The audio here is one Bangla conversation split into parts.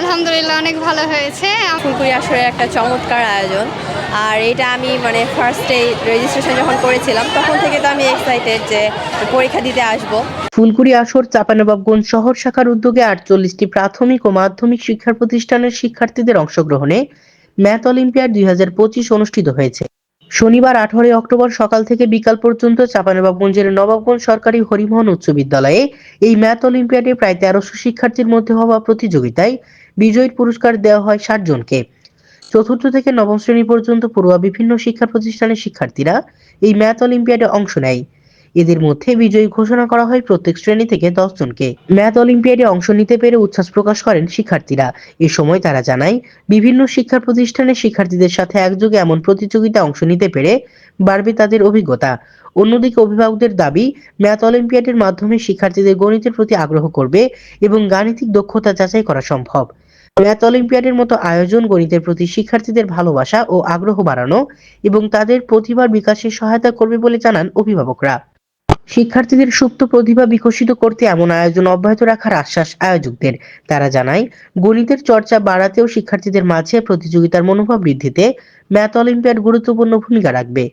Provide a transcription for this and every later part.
আলহামদুলিল্লাহ অনেক ভালো হয়েছে। ফুলকুড়ি আসলে একটা চমৎকার আয়োজন। আর এটা আমি মানে ফার্স্টে রেজিস্ট্রেশন যখন করেছিলাম তখন থেকে তো আমি এক্সাইটেড যে পরীক্ষা দিতে আসব। ফুলকুড়ি আসর চাঁপানবাবগঞ্জ শহর শাখার উদ্যোগে আটচল্লিশটি প্রাথমিক ও মাধ্যমিক শিক্ষা প্রতিষ্ঠানের শিক্ষার্থীদের অংশগ্রহণে ম্যাথ অলিম্পিয়াড দুই হাজার পঁচিশ অনুষ্ঠিত হয়েছে। শনিবার আঠারোই অক্টোবর সকাল থেকে বিকাল পর্যন্ত চাঁপানবাবগঞ্জের নবাবগঞ্জ সরকারি হরিমোহন উচ্চ বিদ্যালয়ে এই ম্যাথ অলিম্পিয়াডে প্রায় তেরোশো শিক্ষার্থীর মধ্যে হওয়া প্রতিযোগিতায় বিজয়ীর পুরস্কার দেওয়া হয় ষাট জনকে। চতুর্থ থেকে নবম শ্রেণি পর্যন্ত পড়ুয়া বিভিন্ন শিক্ষা প্রতিষ্ঠানের শিক্ষার্থীরা এই ম্যাথ অলিম্পিয়াডে অংশ নেয়। এদের মধ্যে বিজয়ী ঘোষণা করা হয় প্রত্যেক শ্রেণি থেকে দশ জনকে। ম্যাথ অলিম্পিয়াডে অংশ নিতে পেরে উচ্ছ্বাস প্রকাশ করেন শিক্ষার্থীরা। এ সময় তারা জানায়, বিভিন্ন শিক্ষা প্রতিষ্ঠানের শিক্ষার্থীদের সাথে একযোগে এমন প্রতিযোগিতা অংশ নিতে পেরে বাড়বে তাদের অভিজ্ঞতা। অন্যদিকে অভিভাবকদের দাবি, ম্যাথ অলিম্পিয়াডের মাধ্যমে শিক্ষার্থীদের গণিতের প্রতি আগ্রহ করবে এবং গাণিতিক দক্ষতা যাচাই করা সম্ভব। ম্যাথ অলিম্পিয়াডের মতো আয়োজন গণিতের প্রতি শিক্ষার্থীদের ভালোবাসা ও আগ্রহ বাড়ানো এবং তাদের প্রতিভার বিকাশে সহায়তা করবে বলে জানান অভিভাবকরা। শিক্ষার্থীদের সুপ্ত প্রতিভা বিকশিত করতে এমন আয়োজন অব্যাহত রাখার আশ্বাস আয়োজকদের। তারা জানায়, গণিতের চর্চা বাড়াতেও শিক্ষার্থীদের মাঝে প্রতিযোগিতার মনোভাব বৃদ্ধিতে ম্যাথ অলিম্পিয়াড গুরুত্বপূর্ণ ভূমিকা রাখবে।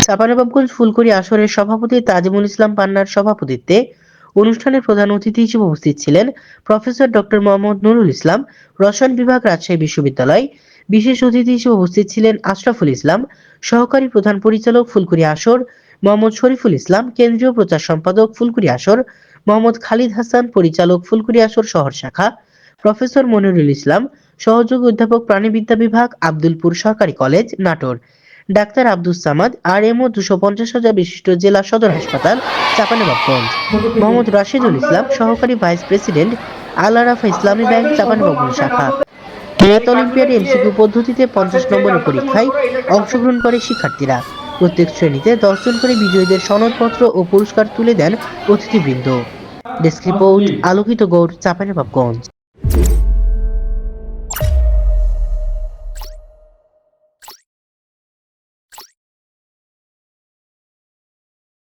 চাপানবাবগঞ্জ ফুলকড়ি আসরের সভাপতি তাজিমুল ইসলাম পান্নার সভাপতিত্বে অনুষ্ঠানের প্রধান অতিথি হিসেবে উপস্থিত ছিলেন প্রফেসর ডক্টর মোহাম্মদ নুরুল ইসলাম, রসায়ন বিভাগ রাজশাহী বিশ্ববিদ্যালয়। বিশেষ অতিথি হিসেবে উপস্থিত ছিলেন আশরাফুল ইসলাম, সহকারী প্রধান পরিচালক ফুলকুরি আসর, মোহাম্মদ শরীফুল ইসলাম, কেন্দ্রীয় প্রচার সম্পাদক ফুলকুরি আসর, মোহাম্মদ খালিদ হাসান, পরিচালক ফুলকুরি আসর শহর শাখা, প্রফেসর মনিরুল ইসলাম, সহযোগী অধ্যাপক প্রাণীবিদ্যা বিভাগ, আব্দুলপুর সরকারি কলেজ, নাটোর। ডাক্তার আব্দুস সামাদ, আর এমও দুশো পঞ্চাশ হাজার বিশিষ্ট জেলা সদর হাসপাতাল, চাপানবাবগঞ্জ। মোহাম্মদ রাশিদুল ইসলাম, সহকারী ভাইস প্রেসিডেন্ট আল আরাফা ইসলামী ব্যাংক, চাপানবাবগঞ্জ শাখা। ম্যাথ অলিম্পিয়াড এমসিকিউ পদ্ধতিতে পঞ্চাশ নম্বরের পরীক্ষায় অংশগ্রহণ করে শিক্ষার্থীরা। প্রত্যেক শ্রেণীতে দশজন করে বিজয়ীদের সনদপত্র ও পুরস্কার তুলে দেন অতিথিবৃন্দ। ডেস্ক রিপোর্ট, আলোকিত গৌড়, চাপানবাবগঞ্জ।